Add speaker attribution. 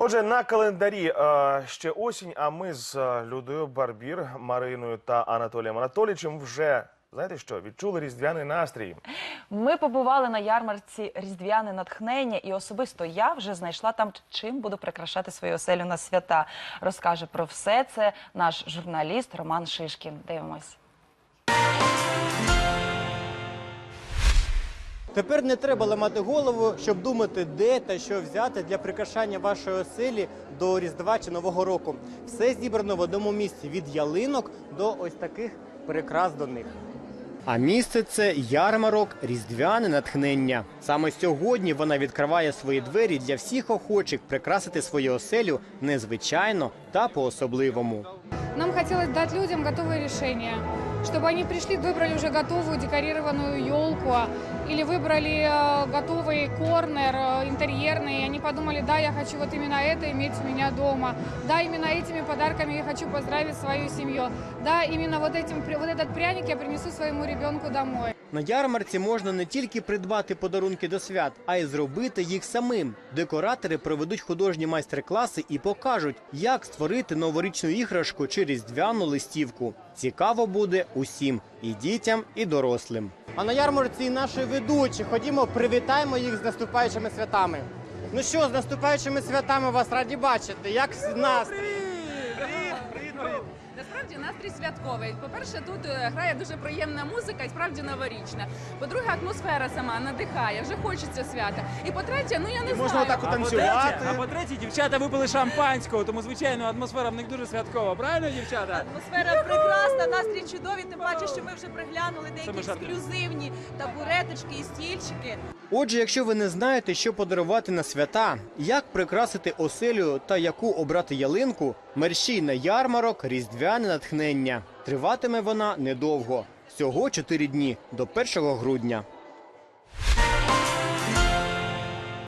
Speaker 1: Отже, на календарі е, ще осінь, а ми з е, Людою Барбір, Мариною та Анатолієм Анатолійовичем вже знаєте що, відчули різдвяний настрій.
Speaker 2: Ми побували на ярмарці різдвяне натхнення, і особисто я вже знайшла там, чим буду прикрашати свою оселю на свята. Розкаже про все це наш журналіст Роман Шишкін. Дивимось.
Speaker 3: Тепер не треба ламати голову, щоб думати, де та що взяти для прикрашання вашої оселі до Різдва чи Нового року. Все зібрано в одному місці від ялинок до ось таких прикрас до них. А місце це ярмарок Різдвяне натхнення. Саме сьогодні вона відкриває свої двері для всіх охочих прикрасити свою оселю незвичайно та по-особливому.
Speaker 4: Нам хотелось дать людям готовые решения, чтобы они пришли, выбрали уже готовую декорированную елку или выбрали э, готовый корнер э, интерьерный, и они подумали, да, я хочу вот именно это иметь у меня дома, да, именно этими подарками я хочу поздравить свою семью, да, именно вот, этим, вот этот пряник я принесу своему ребенку домой.
Speaker 3: На ярмарці можна не тільки придбати подарунки до свят, а й зробити їх самим. Декоратори проведуть художні майстер-класи і покажуть, як створити новорічну іграшку чи різдвяну листівку. Цікаво буде усім і дітям, і дорослим. А на ярмарці і наші ведучі. Ходімо, привітаємо їх з наступаючими святами. Ну що, з наступаючими святами вас раді бачити. Як нас?
Speaker 5: Насправді настрій святковий. По-перше, тут е, грає дуже приємна музика і справді новорічна. По-друге, атмосфера сама надихає, вже хочеться свята. І по-третє, ну я не
Speaker 3: Можна
Speaker 5: знаю.
Speaker 3: отак
Speaker 6: по-третє,
Speaker 3: танцювати.
Speaker 6: а по-третє, дівчата випили шампанського, тому звичайно атмосфера в них дуже святкова. Правильно, дівчата?
Speaker 7: Атмосфера прекрасна, настрій чудовий, тим паче, що ми вже приглянули деякі ексклюзивні табуреточки і стільчики.
Speaker 3: Отже, якщо ви не знаєте, що подарувати на свята, як прикрасити оселю та яку обрати ялинку, мерщій на ярмарок різдвяне натхнення. Триватиме вона недовго. Всього 4 дні до 1 грудня.